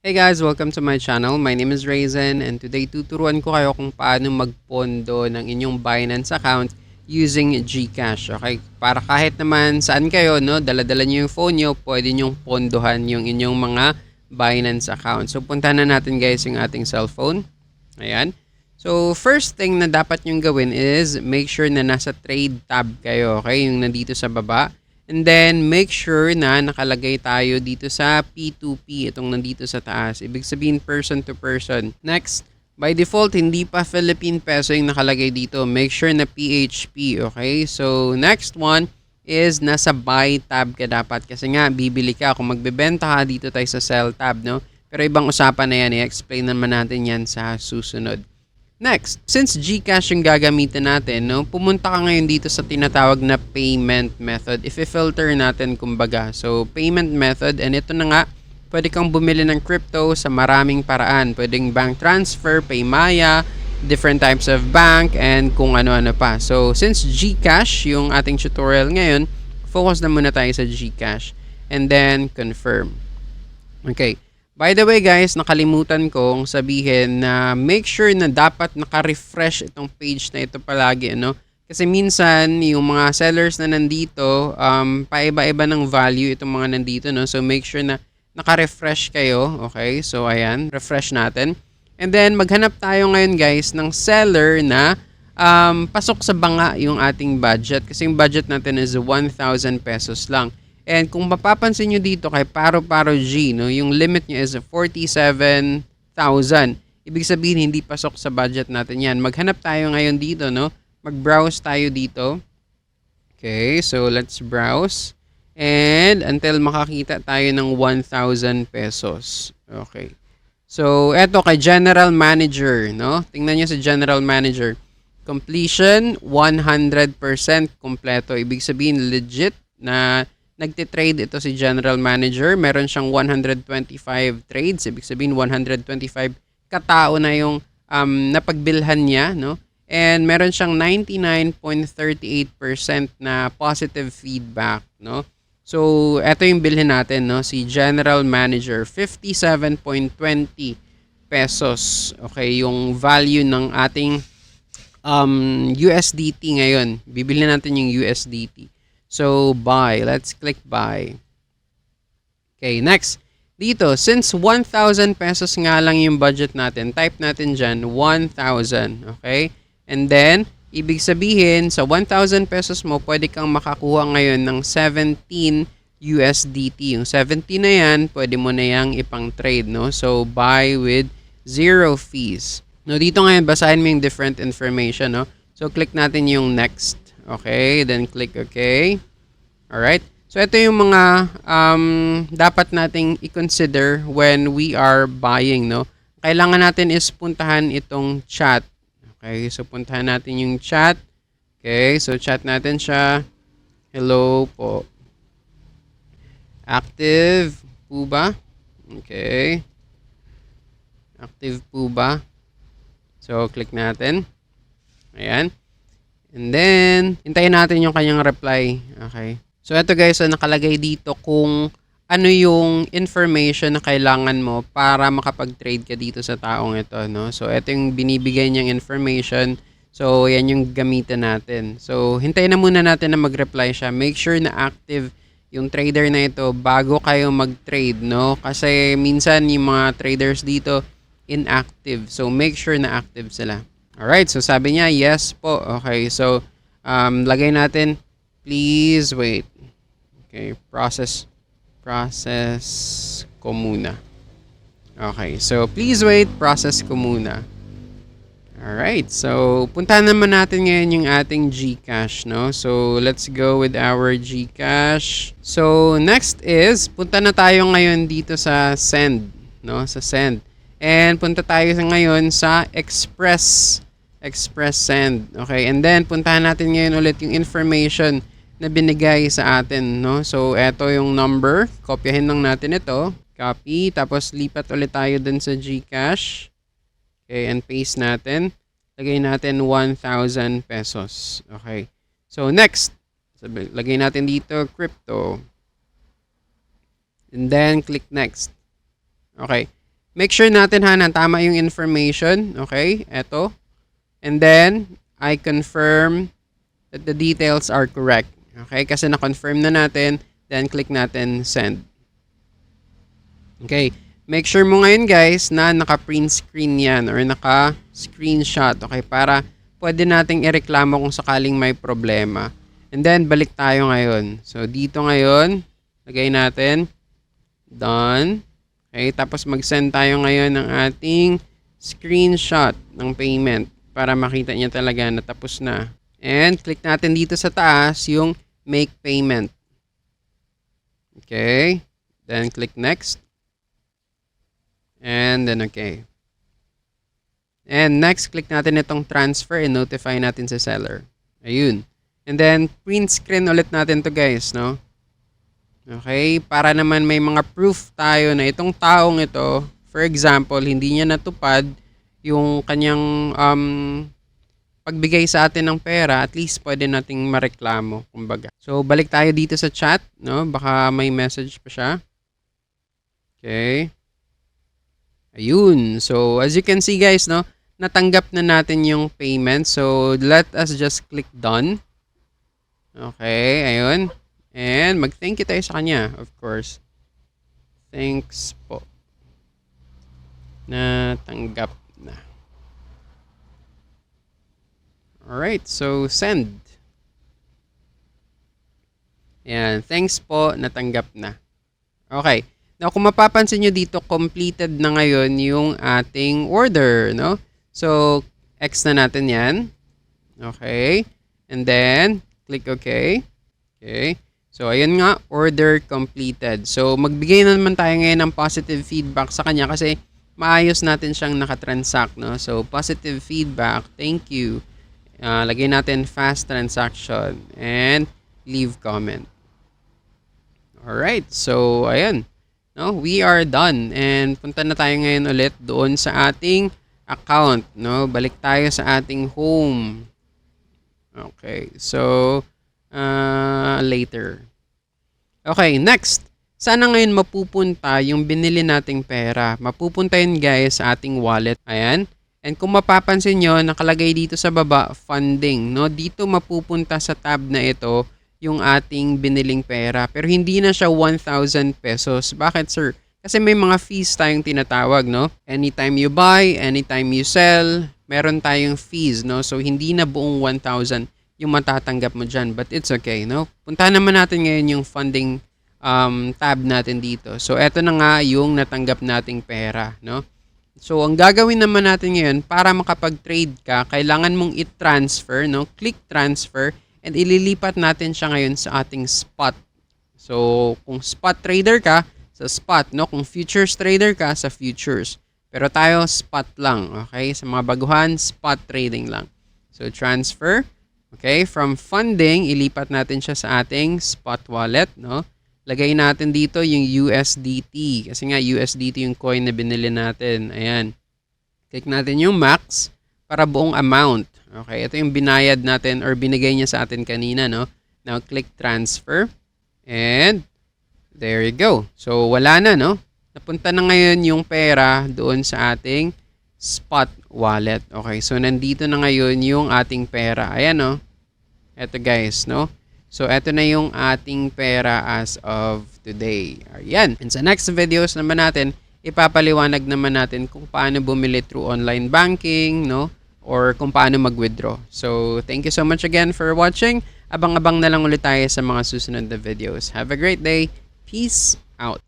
Hey guys, welcome to my channel. My name is Raisin and today tuturuan ko kayo kung paano magpondo ng inyong Binance account using GCash. Okay? Para kahit naman saan kayo, no, dala-dala niyo yung phone niyo, pwede niyo pondohan yung inyong mga Binance account. So puntahan na natin guys yung ating cellphone. Ayan. So first thing na dapat nyong gawin is make sure na nasa trade tab kayo, okay? Yung nandito sa baba. And then, make sure na nakalagay tayo dito sa P2P, itong nandito sa taas. Ibig sabihin, person to person. Next, by default, hindi pa Philippine peso yung nakalagay dito. Make sure na PHP, okay? So, next one is nasa buy tab ka dapat. Kasi nga, bibili ka. Kung magbebenta ka, dito tayo sa sell tab, no? Pero ibang usapan na yan, i-explain naman natin yan sa susunod. Next, since GCash yung gagamitin natin, no, pumunta ka ngayon dito sa tinatawag na payment method. If filter natin kumbaga. So, payment method, and ito na nga, pwede kang bumili ng crypto sa maraming paraan. Pwedeng bank transfer, Paymaya, different types of bank, and kung ano-ano pa. So, since GCash yung ating tutorial ngayon, focus na muna tayo sa GCash. And then, confirm. Okay. By the way guys, nakalimutan kong sabihin na make sure na dapat naka-refresh itong page na ito palagi, ano? Kasi minsan, yung mga sellers na nandito, um, paiba-iba ng value itong mga nandito, no? So, make sure na naka-refresh kayo, okay? So, ayan, refresh natin. And then, maghanap tayo ngayon guys ng seller na um, pasok sa banga yung ating budget. Kasi yung budget natin is 1,000 pesos lang. And kung mapapansin nyo dito kay Paro Paro G, no, yung limit niya is 47,000. Ibig sabihin, hindi pasok sa budget natin yan. Maghanap tayo ngayon dito, no? Mag-browse tayo dito. Okay, so let's browse. And until makakita tayo ng 1,000 pesos. Okay. So, eto kay General Manager, no? Tingnan niyo sa General Manager. Completion, 100% kompleto. Ibig sabihin, legit na nagtitrade ito si general manager. Meron siyang 125 trades. Ibig sabihin 125 katao na yung um, napagbilhan niya. No? And meron siyang 99.38% na positive feedback. No? So, ito yung bilhin natin. No? Si general manager, 57.20 pesos. Okay, yung value ng ating um, USDT ngayon. Bibili natin yung USDT. So, buy. Let's click buy. Okay, next. Dito, since 1,000 pesos nga lang yung budget natin, type natin dyan 1,000. Okay? And then, ibig sabihin, sa 1,000 pesos mo, pwede kang makakuha ngayon ng 17 USDT. Yung 17 na yan, pwede mo na yang ipang trade, no? So, buy with zero fees. No, dito ngayon, basahin mo yung different information, no? So, click natin yung next. Okay, then click OK. Alright. So, ito yung mga um, dapat nating i-consider when we are buying, no? Kailangan natin is puntahan itong chat. Okay, so puntahan natin yung chat. Okay, so chat natin siya. Hello po. Active po ba? Okay. Active po ba? So, click natin. Ayan. And then, hintayin natin yung kanyang reply. Okay. So, ito guys, so nakalagay dito kung ano yung information na kailangan mo para makapag-trade ka dito sa taong ito, no? So, ito yung binibigay niyang information. So, yan yung gamitin natin. So, hintayin na muna natin na mag-reply siya. Make sure na active yung trader na ito bago kayo mag-trade, no? Kasi minsan yung mga traders dito inactive. So, make sure na active sila. Alright, so sabi niya, yes po. Okay, so um, lagay natin, please wait. Okay, process, process ko muna. Okay, so please wait, process ko muna. Alright, so puntahan naman natin ngayon yung ating GCash, no? So let's go with our GCash. So next is, punta na tayo ngayon dito sa send, no? Sa send. And punta tayo ngayon sa express express send. Okay, and then puntahan natin ngayon ulit yung information na binigay sa atin, no? So, eto yung number. Kopyahin lang natin ito. Copy. Tapos, lipat ulit tayo dun sa GCash. Okay, and paste natin. Lagay natin 1,000 pesos. Okay. So, next. Sabi, lagay natin dito, crypto. And then, click next. Okay. make sure natin ha na tama yung information. Okay, eto. And then, I confirm that the details are correct. Okay, kasi na-confirm na natin, then click natin send. Okay, make sure mo ngayon guys na naka-print screen yan or naka-screenshot. Okay, para pwede nating ireklamo kung sakaling may problema. And then, balik tayo ngayon. So, dito ngayon, lagay natin, done. Okay, tapos mag-send tayo ngayon ng ating screenshot ng payment para makita niya talaga na tapos na. And click natin dito sa taas yung make payment. Okay. Then click next. And then okay. And next, click natin itong transfer and notify natin sa seller. Ayun. And then, print screen ulit natin to guys, no? Okay, para naman may mga proof tayo na itong taong ito, for example, hindi niya natupad yung kanyang um, pagbigay sa atin ng pera, at least pwede nating mareklamo, kumbaga. So, balik tayo dito sa chat, no? Baka may message pa siya. Okay. Ayun. So, as you can see guys, no? Natanggap na natin yung payment. So, let us just click done. Okay, ayun. And mag-thank you tayo sa kanya, of course. Thanks po. Natanggap na. Alright, so send. Ayan, thanks po, natanggap na. Okay. Now, kung mapapansin nyo dito, completed na ngayon yung ating order, no? So, X na natin yan. Okay. And then, click OK. Okay. So, ayun nga, order completed. So, magbigay na naman tayo ngayon ng positive feedback sa kanya kasi maayos natin siyang nakatransact, no? So, positive feedback. Thank you. Uh, lagay natin fast transaction and leave comment. Alright. So, ayan. No, we are done. And punta na tayo ngayon ulit doon sa ating account, no? Balik tayo sa ating home. Okay. So, uh, later. Okay, next. Sana ngayon mapupunta yung binili nating pera. Mapupunta yun guys sa ating wallet. Ayan. And kung mapapansin nyo, nakalagay dito sa baba, funding. No? Dito mapupunta sa tab na ito yung ating biniling pera. Pero hindi na siya 1,000 pesos. Bakit sir? Kasi may mga fees tayong tinatawag, no? Anytime you buy, anytime you sell, meron tayong fees, no? So, hindi na buong 1,000 yung matatanggap mo dyan. But it's okay, no? Puntahan naman natin ngayon yung funding um, tab natin dito. So, eto na nga yung natanggap nating pera, no? So, ang gagawin naman natin ngayon, para makapag-trade ka, kailangan mong i-transfer, no? Click transfer, and ililipat natin siya ngayon sa ating spot. So, kung spot trader ka, sa spot, no? Kung futures trader ka, sa futures. Pero tayo, spot lang, okay? Sa mga baguhan, spot trading lang. So, transfer, okay? From funding, ilipat natin siya sa ating spot wallet, no? Lagay natin dito yung USDT. Kasi nga, USDT yung coin na binili natin. Ayan. Click natin yung max para buong amount. Okay, ito yung binayad natin or binigay niya sa atin kanina, no? Now, click transfer. And, there you go. So, wala na, no? Napunta na ngayon yung pera doon sa ating spot wallet. Okay, so nandito na ngayon yung ating pera. Ayan, no? Ito guys, no? So, ito na yung ating pera as of today. Ayan. And sa next videos naman natin, ipapaliwanag naman natin kung paano bumili through online banking, no? or kung paano mag-withdraw. So, thank you so much again for watching. Abang-abang na lang ulit tayo sa mga susunod na videos. Have a great day. Peace out.